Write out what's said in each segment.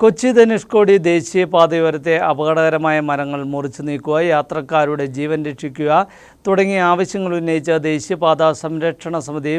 കൊച്ചി ധനുഷ്കോടി ദേശീയപാതയോരത്തെ അപകടകരമായ മരങ്ങൾ മുറിച്ചു നീക്കുക യാത്രക്കാരുടെ ജീവൻ രക്ഷിക്കുക തുടങ്ങിയ ആവശ്യങ്ങൾ ഉന്നയിച്ച ദേശീയപാത സംരക്ഷണ സമിതി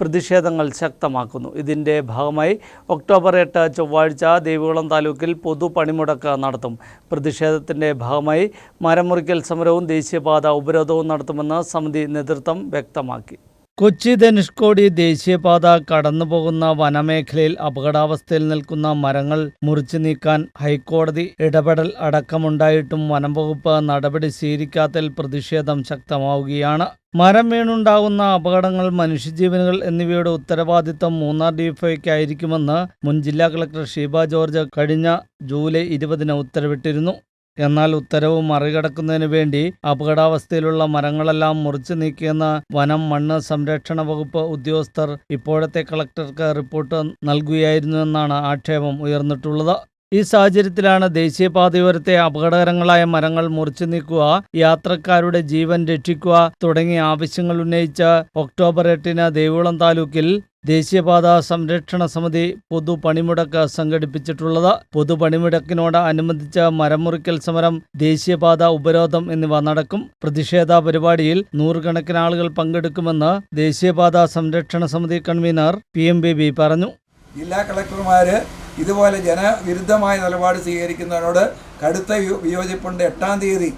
പ്രതിഷേധങ്ങൾ ശക്തമാക്കുന്നു. ഇതിന്റെ ഭാഗമായി ഒക്ടോബർ എട്ട് ചൊവ്വാഴ്ച ദേവികുളം താലൂക്കിൽ പൊതു പണിമുടക്ക് നടത്തും. പ്രതിഷേധത്തിന്റെ ഭാഗമായി മരം മുറിക്കൽ സമരവും ദേശീയപാത ഉപരോധവും നടത്തുമെന്ന് സമിതി നേതൃത്വം വ്യക്തമാക്കി. കൊച്ചി ധനുഷ്കോടി ദേശീയപാത കടന്നുപോകുന്ന വനമേഖലയിൽ അപകടാവസ്ഥയിൽ നിൽക്കുന്ന മരങ്ങൾ മുറിച്ചു നീക്കാൻ ഹൈക്കോടതി ഇടപെടൽ അടക്കമുണ്ടായിട്ടും വനം വകുപ്പ് നടപടി സ്വീകരിക്കാത്തതിൽ പ്രതിഷേധം ശക്തമാവുകയാണ്. മരം വീണുണ്ടാകുന്ന അപകടങ്ങൾ മനുഷ്യജീവനുകൾ എന്നിവയുടെ ഉത്തരവാദിത്തം മൂന്നാർ ഡിഎഫ്ഐക്കായിരിക്കുമെന്ന് മുൻ ജില്ലാ കളക്ടർ ഷീബ ജോർജ് കഴിഞ്ഞ ജൂലൈ ഇരുപതിന് ഉത്തരവിട്ടിരുന്നു. എന്നാൽ ഉത്തരവ് മറികടക്കുന്നതിന് വേണ്ടി അപകടാവസ്ഥയിലുള്ള മരങ്ങളെല്ലാം മുറിച്ചു നീക്കിയെന്ന് വനം മണ്ണ് സംരക്ഷണ വകുപ്പ് ഉദ്യോഗസ്ഥർ ഇപ്പോഴത്തെ കളക്ടർക്ക് റിപ്പോർട്ട് നൽകുകയായിരുന്നുവെന്നാണ് ആക്ഷേപം ഉയർന്നിട്ടുള്ളത്. ഈ സാഹചര്യത്തിലാണ് ദേശീയപാതയോരത്തെ അപകടകരങ്ങളായ മരങ്ങൾ മുറിച്ചു നീക്കുക യാത്രക്കാരുടെ ജീവൻ രക്ഷിക്കുക തുടങ്ങിയ ആവശ്യങ്ങൾ ഉന്നയിച്ച് ഒക്ടോബർ എട്ടിന് ദേവികുളം താലൂക്കിൽ ദേശീയപാത സംരക്ഷണ സമിതി പൊതു പണിമുടക്ക് സംഘടിപ്പിച്ചിട്ടുള്ളത്. പൊതു പണിമുടക്കിനോട് അനുബന്ധിച്ച് മരം മുറിക്കൽ സമരം ദേശീയപാത ഉപരോധം എന്നിവ നടക്കും. പ്രതിഷേധ പരിപാടിയിൽ നൂറുകണക്കിന് ആളുകൾ പങ്കെടുക്കുമെന്ന് ദേശീയപാത സംരക്ഷണ സമിതി convener P M B B പറഞ്ഞു. ജില്ലാ കളക്ടർമാർ ഇതുപോലെ ജനവിരുദ്ധമായ നിലപാട് സ്വീകരിക്കുന്നതിനോട് കടുത്ത വിയോ- വിയോജിപ്പുണ്ട്. എട്ടാം തീയതി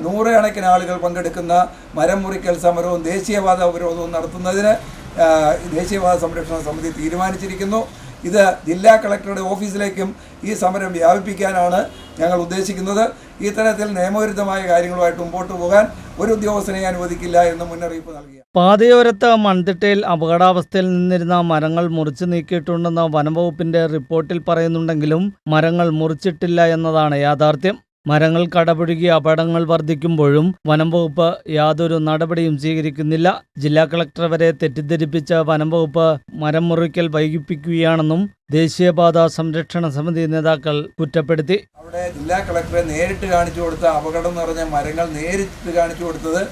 നൂറുകണക്കിന് ആളുകൾ പങ്കെടുക്കുന്ന മരം മുറിക്കൽ സമരവും ദേശീയപാത ഉപരോധവും നടത്തുന്നതിന് ആ, ദേശീയപാത സംരക്ഷണ സമിതി തീരുമാനിച്ചിരിക്കുന്നു. ഇത് ജില്ലാ കളക്ടറുടെ ഓഫീസിലേക്കും ഈ സമരം വ്യാപിപ്പിക്കാനാണ് ഞങ്ങൾ ഉദ്ദേശിക്കുന്നത്. ഈ തരത്തിൽ നിയമവിരുദ്ധമായ കാര്യങ്ങളുമായിട്ട് മുമ്പോട്ട് പോകാൻ ഒരു ഉദ്യോഗസ്ഥനെ അനുവദിക്കില്ല എന്ന് മുന്നറിയിപ്പ് നൽകി പാതയോരത്ത് മൺതിട്ടയിൽ അപകടാവസ്ഥയിൽ നിന്നിരുന്ന മരങ്ങൾ മുറിച്ചു നീക്കിയിട്ടുണ്ടെന്ന് വനംവകുപ്പിന്റെ റിപ്പോർട്ടിൽ പറയുന്നുണ്ടെങ്കിലും മരങ്ങൾ മുറിച്ചിട്ടില്ല എന്നതാണ് യാഥാർത്ഥ്യം. മരങ്ങൾ കടപുഴകി അപകടങ്ങൾ വർദ്ധിക്കുമ്പോഴും വനംവകുപ്പ് യാതൊരു നടപടിയും സ്വീകരിക്കുന്നില്ല. ജില്ലാ കളക്ടർ വരെ തെറ്റിദ്ധരിപ്പിച്ച വനംവകുപ്പ് മരം മുറിക്കൽ വൈകിപ്പിക്കുകയാണെന്നും ദേശീയപാത സംരക്ഷണ സമിതി നേതാക്കൾ കുറ്റപ്പെടുത്തി. അവിടെ ജില്ലാ കളക്ടറെ നേരിട്ട് കാണിച്ചു കൊടുത്ത അപകടം നിറഞ്ഞ മരങ്ങൾ നേരിട്ട് കാണിച്ചു കൊടുത്തത്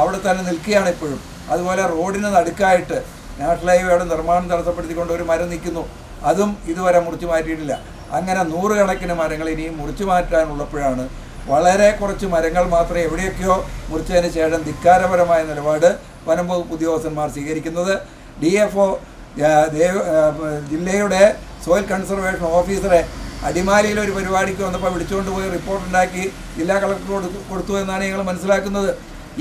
അവിടെ തന്നെ നിൽക്കുകയാണ് ഇപ്പോഴും. അതുപോലെ റോഡിന് നടുക്കായിട്ട് നാഷണൽ ഹൈവേയുടെ നിർമ്മാണം തടസ്സപ്പെടുത്തിക്കൊണ്ട് ഒരു മരം നിൽക്കുന്നു. അതും ഇതുവരെ മുറിച്ചു മാറ്റിയിട്ടില്ല. അങ്ങനെ നൂറുകണക്കിന് മരങ്ങൾ ഇനിയും മുറിച്ചു മാറ്റാനുള്ളപ്പോഴാണ് വളരെ കുറച്ച് മരങ്ങൾ മാത്രമേ എവിടെയൊക്കെയോ മുറിച്ചതിന് ശേഷം ധിക്കാരപരമായ നിലപാട് വനം വകുപ്പ് ഉദ്യോഗസ്ഥന്മാർ സ്വീകരിക്കുന്നത്. ഡി എഫ് ഒ ജില്ലയുടെ സോയിൽ കൺസർവേഷൻ ഓഫീസറെ അടിമാലിയിൽ ഒരു പരിപാടിക്ക് വന്നപ്പോൾ വിളിച്ചുകൊണ്ട് പോയി റിപ്പോർട്ട് ഉണ്ടാക്കി ജില്ലാ കളക്ടറോട് കൊടുത്തു എന്നാണ് ഞങ്ങൾ മനസ്സിലാക്കുന്നത്.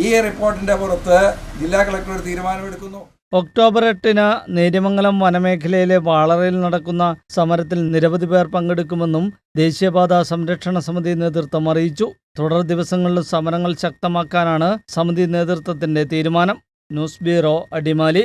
ഈ റിപ്പോർട്ടിന്റെ പുറത്ത് ജില്ലാ കളക്ടർ തീരുമാനമെടുക്കുന്നു. ഒക്ടോബർ എട്ടിന് നേര്യമംഗലം വനമേഖലയിലെ വാളറയിൽ നടക്കുന്ന സമരത്തിൽ നിരവധി പേർ പങ്കെടുക്കുമെന്നും ദേശീയപാത സംരക്ഷണ സമിതി നേതൃത്വം അറിയിച്ചു. തുടർ ദിവസങ്ങളിൽ സമരങ്ങൾ ശക്തമാക്കാനാണ് സമിതി നേതൃത്വത്തിന്റെ തീരുമാനം. News bureau Adimali.